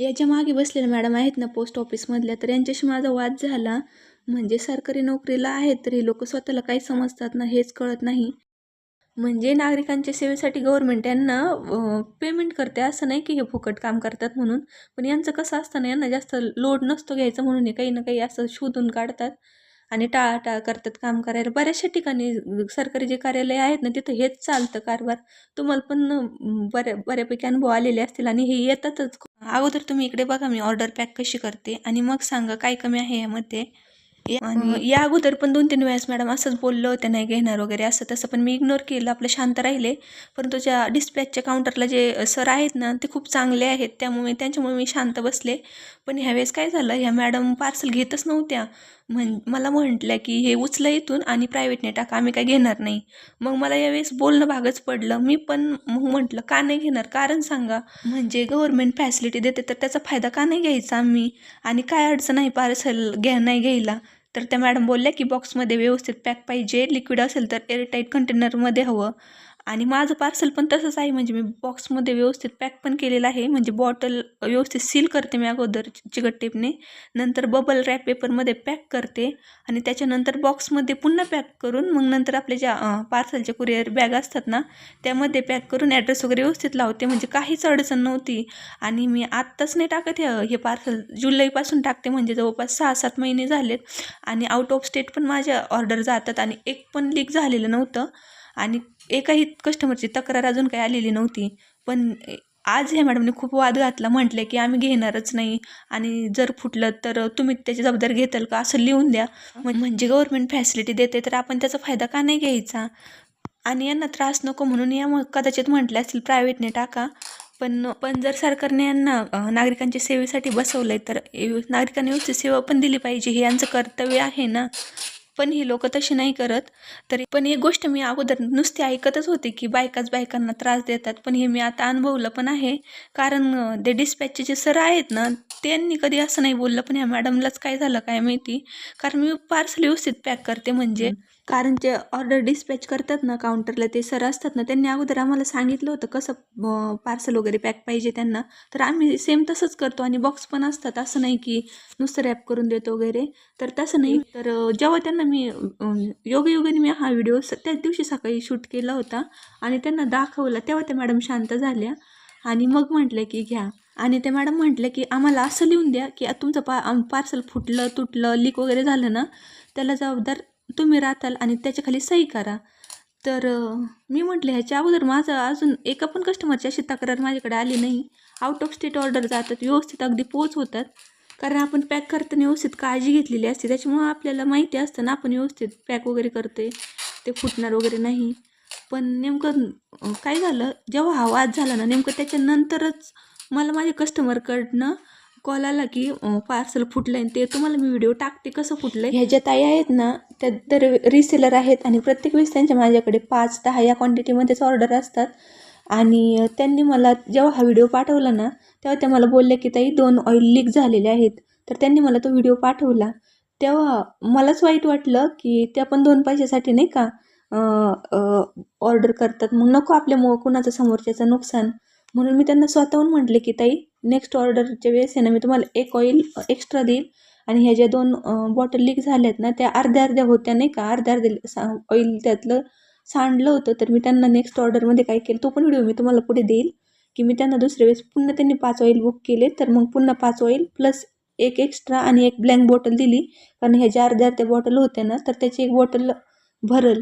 याच्या मागे बसलेल्या मॅडम आहेत ना पोस्ट ऑफिसमधल्या तर यांच्याशी माझा वाद झाला. म्हणजे सरकारी नोकरीला आहेत तर हे लोक स्वतःला काही समजतात ना हेच कळत नाही. म्हणजे नागरिकांच्या सेवेसाठी गव्हर्नमेंट यांना पेमेंट करते असं नाही की हे फुकट काम करतात म्हणून. पण यांचं कसं असतं ना यांना जास्त लोड नसतो घ्यायचं म्हणून हे काही ना काही असं शोधून काढतात. आणि टाळाटाळ करतात काम करायला. बऱ्याचशा ठिकाणी सरकारी जे कार्यालय आहेत ना तिथं हेच चालतं कारभार. तुम्हाला पण बऱ्या बऱ्यापैकी अनुभव आलेले असतील आणि हे येतातच. अगोदर तुम्ही इकडे बघा मी ऑर्डर पॅक कशी करते आणि मग सांगा काय कमी आहे यामध्ये. आणि या अगोदर पण दोन तीन वेळेस मॅडम असंच बोललं होतं नाही घेणार वगैरे असं तसं पण मी इग्नोर केलं. आपलं शांत राहिले. परंतु ज्या डिस्पॅचच्या काउंटरला जे सर आहेत ना ते खूप चांगले आहेत. त्यामुळे त्यांच्यामुळे मी शांत बसले. पण ह्यावेळेस काय झालं ह्या मॅडम पार्सल घेतच नव्हत्या. म्हण मला म्हटल्या की हे उचला इथून आणि प्रायव्हेटने टाका आम्ही काय घेणार नाही. मग मला यावेळेस बोलणं भागच पडलं. मी पण मग म्हटलं का नाही घेणार? कारण सांगा. म्हणजे गव्हर्नमेंट फॅसिलिटी देते तर त्याचा फायदा का नाही घ्यायचा आम्ही? आणि काय अडचण आहे पार्सल घ्या नाही घ्यायला? तर त्या मॅडम बोलल्या की बॉक्समध्ये व्यवस्थित पॅक पाहिजे लिक्विड असेल तर एअरटाईट कंटेनरमध्ये हवं. आणि माझं पार्सल पण तसंच आहे. म्हणजे मी बॉक्समध्ये व्यवस्थित पॅक पण केलेलं आहे. म्हणजे बॉटल व्यवस्थित सील करते मी अगोदर चिकट टेपने नंतर बबल रॅप पेपरमध्ये पॅक करते. आणि त्याच्यानंतर बॉक्समध्ये पुन्हा पॅक करून मग नंतर आपल्या ज्या पार्सलच्या कुरिअर बॅग असतात ना त्यामध्ये पॅक करून ॲड्रेस वगैरे व्यवस्थित लावते. म्हणजे काहीच अडचण नव्हती. आणि मी आत्ताच नाही टाकत हे हे पार्सल जुलैपासून टाकते. म्हणजे जवळपास सहा सात महिने झालेत. आणि आउट ऑफ स्टेट पण माझ्या ऑर्डर जातात. आणि एक पण लीक झालेलं नव्हतं. आणि एकाही कस्टमरची तक्रार अजून काही आलेली नव्हती. पण आज ह्या मॅडमने खूप वाद घातला. म्हटले की आम्ही घेणारच नाही. आणि जर फुटलं तर तुम्ही त्याची जबाबदारी घेताल का? असं लिहून द्या. म्हणजे गव्हर्नमेंट फॅसिलिटी देते तर आपण त्याचा फायदा का नाही घ्यायचा? आणि यांना त्रास नको म्हणून या मग कदाचित म्हटले असतील प्रायव्हेटने टाका. पण पण जर सरकारने यांना नागरिकांच्या सेवेसाठी बसवलं आहे तर नागरिकांनी व्यवस्थित सेवा पण दिली पाहिजे. हे यांचं कर्तव्य आहे ना? पण ही लोक तशी नाही करत. तरी पण एक गोष्ट मी अगोदर नुसती ऐकतच होते की बायकाच बायकांना त्रास देतात. पण हे मी आता अनुभवलं पण आहे. कारण ते डिस्पॅचचे जे सर आहेत ना त्यांनी कधी असं नाही बोललं. पण ह्या मॅडमलाच काय झालं काय माहिती? कारण मी पार्सल व्यवस्थित पॅक करते म्हणजे कारण जे ऑर्डर डिस्पॅच करतात ना काउंटरला ते सर असतात ना त्यांनी अगोदर आम्हाला सांगितलं होतं कसं पार्सल वगैरे पॅक पाहिजे त्यांना. तर आम्ही सेम तसंच करतो आणि बॉक्स पण असतात. असं नाही की नुसतं रॅप करून देतो वगैरे. तर तसं नाही. तर जेव्हा त्यांना मी योगयोगाने मी हा व्हिडिओ स त्याच दिवशी सकाळी शूट केला होता आणि त्यांना दाखवला तेव्हा त्या मॅडम शांत झाल्या. आणि मग म्हटलं की घ्या. आणि ते मॅडम म्हटलं की आम्हाला असं लिहून द्या की तुमचं पा पार्सल फुटलं तुटलं लीक वगैरे झालं ना त्याला जबाबदार तुम्ही राहताल आणि त्याच्याखाली सही करा. तर मी म्हटलं ह्याच्या अगोदर माझं अजून एका पण कस्टमरची अशी तक्रार माझ्याकडे आली नाही. आउट ऑफ स्टेट ऑर्डर जातात व्यवस्थित अगदी पोच होतात कारण आपण पॅक करताना व्यवस्थित काळजी घेतलेली असते. त्याच्यामुळं आपल्याला माहिती असतं ना आपण व्यवस्थित पॅक वगैरे करते ते फुटणार वगैरे नाही. पण नेमकं काय झालं? जेव्हा हा वाद झाला ना नेमकं त्याच्यानंतरच मला माझ्या कस्टमरकडनं कॉल आला की पार्सल फुटलं आहे ते तुम्हाला मी व्हिडिओ टाकते. कसं फुटलं ह्या ज्या ताई आहेत ना त्या तर रिसेलर आहेत आणि प्रत्येक वेळेस त्यांच्या माझ्याकडे पाच दहा या क्वांटिटीमध्येच ऑर्डर असतात. आणि त्यांनी मला जेव्हा हा व्हिडिओ पाठवला ना तेव्हा त्या मला बोलल्या की ताई दोन ऑइल लीक झालेले आहेत. तर त्यांनी मला तो व्हिडिओ पाठवला. तेव्हा मलाच वाईट वाटलं की त्या पण दोन पैशासाठी नाही का ऑर्डर करतात. मग नको आपल्या आपल्यामुळं कुणाचं समोरच्याचं नुकसान. म्हणून मी त्यांना स्वतःहून म्हटले की ताई नेक्स्ट ऑर्डरच्या वेळेस आहे ना मी तुम्हाला एक ऑइल एक्स्ट्रा देईल आणि ह्या ज्या दोन बॉटल लीक झाल्यात ना त्या अर्ध्या अर्ध्या होत्या नाही का अर्ध्या अर्ध्या सा ऑइल त्यातलं सांडलं होतं तर मी त्यांना नेक्स्ट ऑर्डरमध्ये काय केलं तो पण व्हिडिओ मी तुम्हाला पुढे देईल की मी त्यांना दुसऱ्या वेळेस पुन्हा त्यांनी पाच ऑइल बुक केले तर मग पुन्हा पाच ऑइल प्लस एक एक्स्ट्रा आणि एक ब्लँक बॉटल दिली कारण ह्या ज्या अर्ध्या अर्ध्या बॉटल होत्या ना तर त्याची एक बॉटल भरल.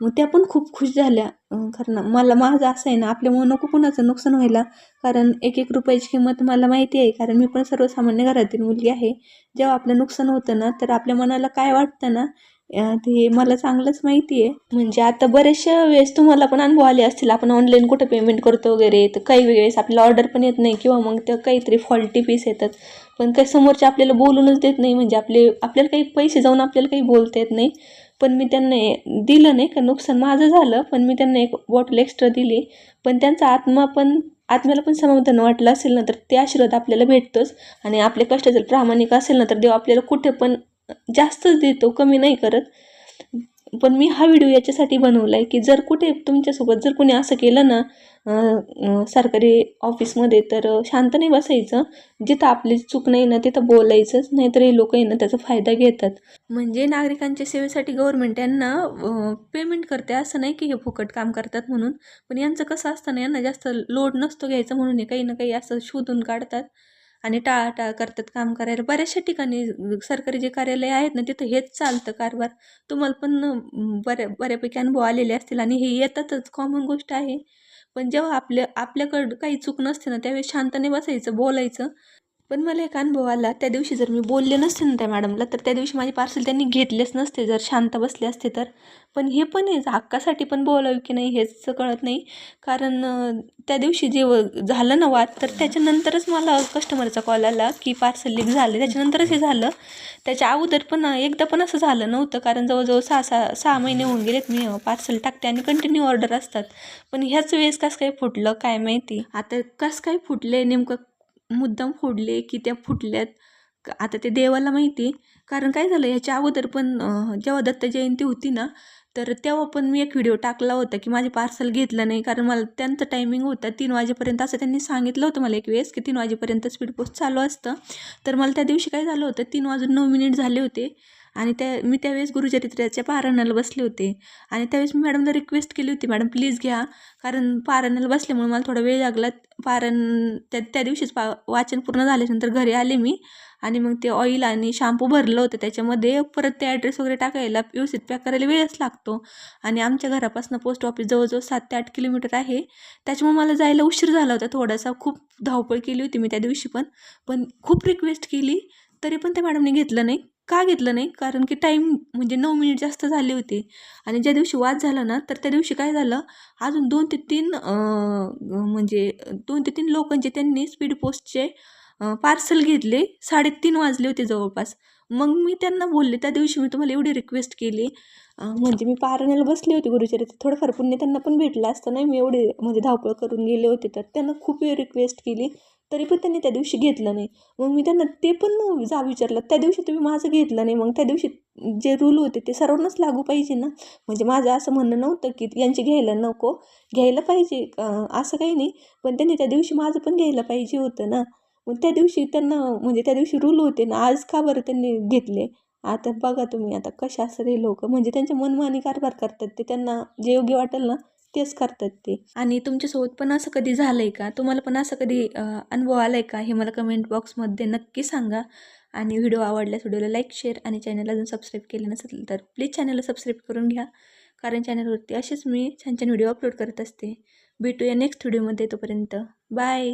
मग त्या पण खूप खुश झाल्या. कारण मला माझं असं आहे ना आपल्यामुळं नको कुणाचं नुकसान व्हायला. कारण एक एक रुपयाची किंमत मला माहिती आहे. कारण मी पण सर्वसामान्य घरातील मुलगी आहे. जेव्हा आपलं नुकसान होतं ना तर आपल्या मनाला काय वाटतं ना ते मला चांगलंच माहिती आहे. म्हणजे आता बऱ्याचशा वेळेस तुम्हाला पण अनुभव आले असतील. आपण ऑनलाईन कुठं पेमेंट करतो वगैरे तर काही वेळेस आपल्याला ऑर्डर पण येत नाही किंवा मग त्या काहीतरी फॉल्टी पीस येतात. पण काही समोरचे आपल्याला बोलूनच देत नाही. म्हणजे आपले आपल्याला काही पैसे जाऊन आपल्याला काही बोलता येत नाही. पण मी त्यांना दिलं नाही का नुकसान माझं झालं पण मी त्यांना एक बॉटल एक्स्ट्रा दिली. पण त्यांचा आत्मा पण आत्म्याला पण समाधान वाटलं असेल ना तर ते आशीर्वाद आपल्याला भेटतोच. आणि आपले कष्ट जर प्रामाणिक असेल ना तर देव आपल्याला कुठे पण जास्तच देतो कमी नाही करत. पण मी हा व्हिडिओ याच्यासाठी बनवला आहे की जर कुठे तुमच्यासोबत जर कोणी असं केलं ना सरकारी ऑफिसमध्ये तर शांत नाही बसायचं. जिथं आपली चूक नाही ना तिथं बोलायचंच नाहीतर हे लोक ना त्याचा फायदा घेतात. म्हणजे नागरिकांच्या सेवेसाठी गव्हर्नमेंट यांना पेमेंट करते असं नाही की हे फुकट काम करतात म्हणून. पण यांचं कसं असतं ना यांना जास्त लोड नसतो घ्यायचा म्हणून हे काही ना काही असं शोधून काढतात. आणि टाळाटाळ करतात काम करायला. बऱ्याचशा ठिकाणी सरकारी जे कार्यालय आहेत ना तिथं हेच चालतं कारभार. तुम्हाला पण बऱ्या बऱ्यापैकी अनुभव आलेले असतील आणि हे येतातच. कॉमन गोष्ट आहे. पण जेव्हा आपल्या आपल्याकडं काही चूक नसते ना त्यावेळेस शांतने बसायचं बोलायचं. पण मला एक अनुभव आला त्या दिवशी जर मी बोलले नसते ना त्या मॅडमला तर त्या दिवशी माझे पार्सल त्यांनी घेतलेच नसते जर शांत बसले असते तर. पण हे पण आहे हक्कासाठी पण बोलावं की नाही हेच कळत नाही. कारण त्या दिवशी जे झालं ना वाद तर त्याच्यानंतरच मला कस्टमरचा कॉल आला की पार्सल लीक झालं. त्याच्यानंतरच हे झालं. त्याच्या अगोदर पण एकदा पण असं झालं नव्हतं कारण जवळजवळ सहा सहा सहा महिने होऊन गेलेत मी पार्सल टाकते आणि कंटिन्यू ऑर्डर असतात. पण ह्याच वेळेस कसं काय फुटलं काय माहिती? आता कसं काय फुटले नेमकं मुद्दाम फोडले की त्या फुटल्यात. आता ते देवाला माहिती कारण काय झालं ह्याच्या अगोदर पण जेव्हा दत्त जयंती होती ना तर तेव्हा पण मी एक व्हिडिओ टाकला होता की माझे पार्सल घेतलं नाही. कारण मला त्यांचं टायमिंग होता. तीन वाजेपर्यंत असं त्यांनी सांगितलं होतं मला एक वेळेस की तीन वाजेपर्यंत स्पीड पोस्ट चालू असतं. तर मला त्या दिवशी काय झालं होतं तीन वाजून नऊ मिनिट झाले होते. आणि त्या मी त्यावेळेस गुरुचरित्राच्या पारायणाला बसले होते. आणि त्यावेळेस मी मॅडमला रिक्वेस्ट केली होती मॅडम प्लीज घ्या कारण पारायणाला बसल्यामुळे मला थोडा वेळ लागला. पारायण त्या त्या दिवशीच पा वाचन पूर्ण झाल्यानंतर घरी आले मी आणि मग ते ऑइल आणि शॅम्पू भरलं होतं. त्याच्यामध्ये परत ते ॲड्रेस वगैरे टाकायला व्यवस्थित पॅक करायला वेळच लागतो. आणि आमच्या घरापासून पोस्ट ऑफिस जवळजवळ सात ते आठ किलोमीटर आहे. त्याच्यामुळे मला जायला उशीर झाला होता. थोडासा खूप धावपळ केली होती मी त्या दिवशी पण. पण खूप रिक्वेस्ट केली तरी पण त्या मॅडमने घेतलं नाही. का घेतलं नाही? कारण की टाईम म्हणजे नऊ मिनिट जास्त झाले होते. आणि ज्या दिवशी वाद झाला ना तर त्या दिवशी काय झालं? अजून दोन ते तीन म्हणजे दोन ते तीन लोकांचे त्यांनी स्पीड पोस्टचे पार्सल घेतले. साडेतीन वाजले होते जवळपास. मग मी त्यांना बोलले त्या दिवशी मी तुम्हाला एवढी रिक्वेस्ट केली. म्हणजे मी पारण्याला बसले होते गुरुचरित्र थोडंफार पुण्य त्यांना पण भेटलं असतं नाही? मी एवढे म्हणजे धावपळ करून गेले होते तर त्यांना खूप रिक्वेस्ट केली. तरी पण त्यांनी त्या दिवशी घेतलं नाही. मग मी त्यांना ते पण जा विचारलं त्या दिवशी तुम्ही माझं घेतलं नाही मग त्या दिवशी जे रूल होते ते सर्वांनाच लागू पाहिजे ना? म्हणजे माझं असं म्हणणं नव्हतं की यांचे घ्यायला नको. घ्यायला पाहिजे असं काही नाही. पण त्यांनी त्या दिवशी माझं पण घ्यायला पाहिजे होतं ना. मग त्या दिवशी त्यांना म्हणजे त्या दिवशी रूल होते ना आज का बरं त्यांनी घेतले? आता बघा तुम्ही आता कशा असतात हे लोक म्हणजे त्यांच्या मनमानी कारभार करतात ते त्यांना जे योग्य वाटेल ना तेच करतात ते. आणि तुमच्यासोबत पण असं कधी झालं आहे का? तुम्हाला पण असं कधी अनुभव आला आहे का? हे मला कमेंट बॉक्समध्ये नक्की सांगा. आणि व्हिडिओ आवडल्यास व्हिडिओला लाईक शेअर आणि चॅनलला अजून सबस्क्राईब केलं नसेल तर प्लीज चॅनलला सबस्क्राईब करून घ्या. कारण चॅनलवरती असेच मी छान छान व्हिडिओ अपलोड करत असते. भेटूया नेक्स्ट व्हिडिओमध्ये तोपर्यंत. बाय